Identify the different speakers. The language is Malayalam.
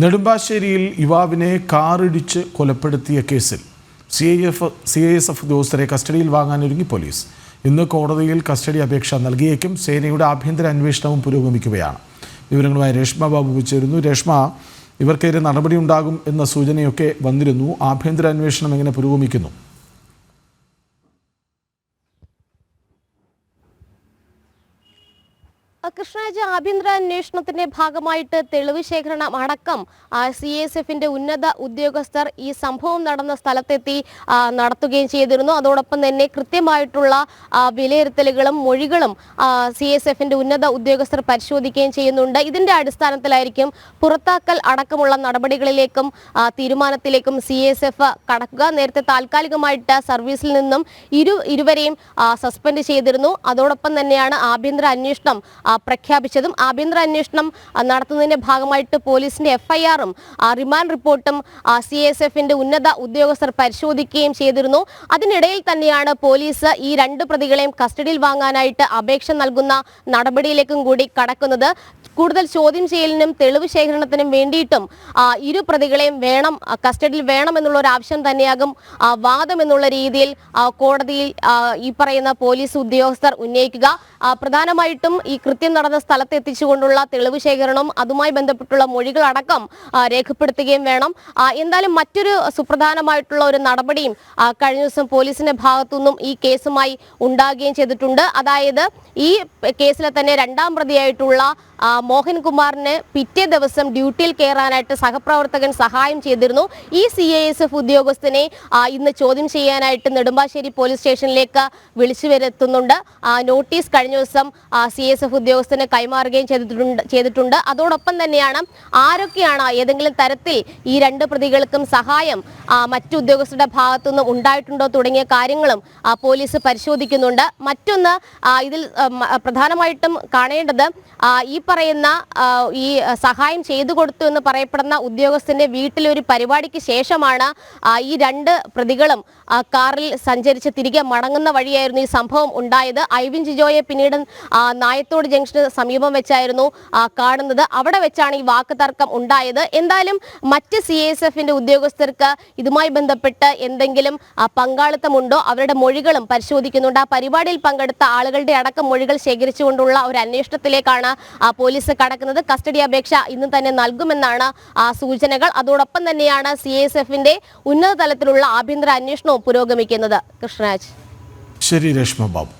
Speaker 1: നെടുമ്പാശ്ശേരിയിൽ യുവാവിനെ കാറിടിച്ച് കൊലപ്പെടുത്തിയ കേസിൽ C I F C I S F ഉദ്യോഗസ്ഥരെ കസ്റ്റഡിയിൽ വാങ്ങാനൊരുങ്ങി പോലീസ്. ഇന്ന് കോടതിയിൽ കസ്റ്റഡി അപേക്ഷ നൽകിയേക്കും. സേനയുടെ ആഭ്യന്തര അന്വേഷണവും പുരോഗമിക്കുകയാണ്. വിവരങ്ങളുമായി രേഷ്മ ബാബു ചേരുന്നു. രേഷ്മ ഇവർക്കെതിരെ നടപടി ഉണ്ടാകും എന്ന സൂചനയൊക്കെ വന്നിരുന്നു. ആഭ്യന്തര അന്വേഷണം എങ്ങനെ പുരോഗമിക്കുന്നു?
Speaker 2: കൃഷ്ണരാജ് ആഭ്യന്തര അന്വേഷണത്തിന്റെ ഭാഗമായിട്ട് തെളിവ് ശേഖരണം അടക്കം സി എസ് എഫിന്റെ ഉന്നത ഉദ്യോഗസ്ഥർ ഈ സംഭവം നടന്ന സ്ഥലത്തെത്തി നടത്തുകയും ചെയ്തിരുന്നു. അതോടൊപ്പം തന്നെ കൃത്യമായിട്ടുള്ള വിലയിരുത്തലുകളും മൊഴികളും സി എസ് എഫിന്റെ ഉന്നത ഉദ്യോഗസ്ഥർ പരിശോധിക്കുകയും ചെയ്യുന്നുണ്ട്. ഇതിന്റെ അടിസ്ഥാനത്തിലായിരിക്കും പുറത്താക്കൽ അടക്കമുള്ള നടപടികളിലേക്കും തീരുമാനത്തിലേക്കും സി എസ് എഫ് കടക്കുക. നേരത്തെ താൽക്കാലികമായിട്ട് സർവീസിൽ നിന്നും ഇരു ഇരുവരെയും സസ്പെൻഡ് ചെയ്തിരുന്നു. അതോടൊപ്പം തന്നെയാണ് ആഭ്യന്തര അന്വേഷണം പ്രഖ്യാപിച്ചതും ആഭ്യന്തര അന്വേഷണം നടത്തുന്നതിന്റെ ഭാഗമായിട്ട് പോലീസിന്റെ എഫ്ഐആറും റിമാൻഡ് റിപ്പോർട്ടും സി എസ് എഫിന്റെ ഉന്നത ഉദ്യോഗസ്ഥർ പരിശോധിക്കുകയും ചെയ്തിരുന്നു. അതിനിടയിൽ തന്നെയാണ് പോലീസ് ഈ രണ്ട് പ്രതികളെയും കസ്റ്റഡിയിൽ വാങ്ങാനായിട്ട് അപേക്ഷ നൽകുന്ന നടപടിയിലേക്കും കൂടി കടക്കുന്നത്. കൂടുതൽ ചോദ്യം ചെയ്യലിനും തെളിവ് ശേഖരണത്തിനും വേണ്ടിയിട്ടും ഇരു പ്രതികളെയും വേണം കസ്റ്റഡിയിൽ വേണം എന്നുള്ള ഒരു ആവശ്യം തന്നെയാകും. വാദം എന്നുള്ള രീതിയിൽ കോടതിയിൽ ഈ പറയുന്ന പോലീസ് ഉദ്യോഗസ്ഥർ ഉന്നയിക്കുക. പ്രധാനമായിട്ടും ഈ കൃത്യം നടന്ന സ്ഥലത്ത് എത്തിച്ചുകൊണ്ടുള്ള തെളിവ് ശേഖരണവും അതുമായി ബന്ധപ്പെട്ടുള്ള മൊഴികളടക്കം രേഖപ്പെടുത്തുകയും വേണം. എന്തായാലും മറ്റൊരു സുപ്രധാനമായിട്ടുള്ള ഒരു നടപടിയും കഴിഞ്ഞ ദിവസം പോലീസിന്റെ ഭാഗത്തുനിന്നും ഈ കേസുമായി ഉണ്ടാകുകയും ചെയ്തിട്ടുണ്ട്. അതായത് ഈ കേസിലെ തന്നെ രണ്ടാം പ്രതിയായിട്ടുള്ള മോഹൻകുമാറിന് പിറ്റേ ദിവസം ഡ്യൂട്ടിയിൽ കയറാനായിട്ട് സഹപ്രവർത്തകൻ സഹായം ചെയ്തിരുന്നു. ഈ സി ഐ എസ് എഫ് ഉദ്യോഗസ്ഥനെ ഇന്ന് ചോദ്യം ചെയ്യാനായിട്ട് നെടുമ്പാശ്ശേരി പോലീസ് സ്റ്റേഷനിലേക്ക് വിളിച്ചു വരുത്തുന്നുണ്ട്. നോട്ടീസ് കഴിഞ്ഞ ദിവസം സി എസ് എഫ് ഉദ്യോഗസ്ഥന് കൈമാറുകയും ചെയ്തിട്ടുണ്ട് ചെയ്തിട്ടുണ്ട്. അതോടൊപ്പം തന്നെയാണ് ആരൊക്കെയാണ് ഏതെങ്കിലും തരത്തിൽ ഈ രണ്ട് പ്രതികൾക്കും സഹായം മറ്റു ഉദ്യോഗസ്ഥരുടെ ഭാഗത്തുനിന്ന് ഉണ്ടായിട്ടുണ്ടോ തുടങ്ങിയ കാര്യങ്ങളും പോലീസ് പരിശോധിക്കുന്നുണ്ട്. മറ്റൊന്ന് ഇതിൽ പ്രധാനമായിട്ടും കാണേണ്ടത് ഈ പറയുന്ന ആ, ഈ സഹായം ചെയ്തു കൊടുത്തു എന്ന് പറയപ്പെടുന്ന ഉദ്യോഗസ്ഥന്റെ വീട്ടിലെ ഒരു പരിപാടിക്ക് ശേഷമാണ് ഈ രണ്ട് പ്രതികളും കാറിൽ സഞ്ചരിച്ച് തിരികെ മടങ്ങുന്ന വഴിയായിരുന്നു ഈ സംഭവം ഉണ്ടായത്. ഐവിൻ ജിജോയെ പിന്നീട് നായത്തോട് ജംഗ്ഷന് സമീപം വെച്ചായിരുന്നു കാണുന്നത്. അവിടെ വെച്ചാണ് ഈ വാക്ക് തർക്കം ഉണ്ടായത്. എന്തായാലും മറ്റ് സി എസ് എഫിന്റെ ഉദ്യോഗസ്ഥർക്ക് ഇതുമായി ബന്ധപ്പെട്ട് എന്തെങ്കിലും പങ്കാളിത്തമുണ്ടോ? അവരുടെ മൊഴികളും പരിശോധിക്കുന്നുണ്ട്. ആ പരിപാടിയിൽ പങ്കെടുത്ത ആളുകളുടെ അടക്കം മൊഴികൾ ശേഖരിച്ചുകൊണ്ടുള്ള ഒരു അന്വേഷണത്തിലേക്കാണ് ആ, പോലീസ് കടക്കുന്നത് കസ്റ്റഡി അപേക്ഷ ഇന്ന് തന്നെ നൽകുമെന്നാണ് ആ, സൂചനകൾ. അതോടൊപ്പം തന്നെയാണ് സി എസ് എഫിന്റെ ഉന്നത തലത്തിലുള്ള ആഭ്യന്തര അന്വേഷണവും പുരോഗമിക്കുന്നത്. കൃഷ്ണരാജ്.
Speaker 1: ശരി രേഷ്മ ബാബു.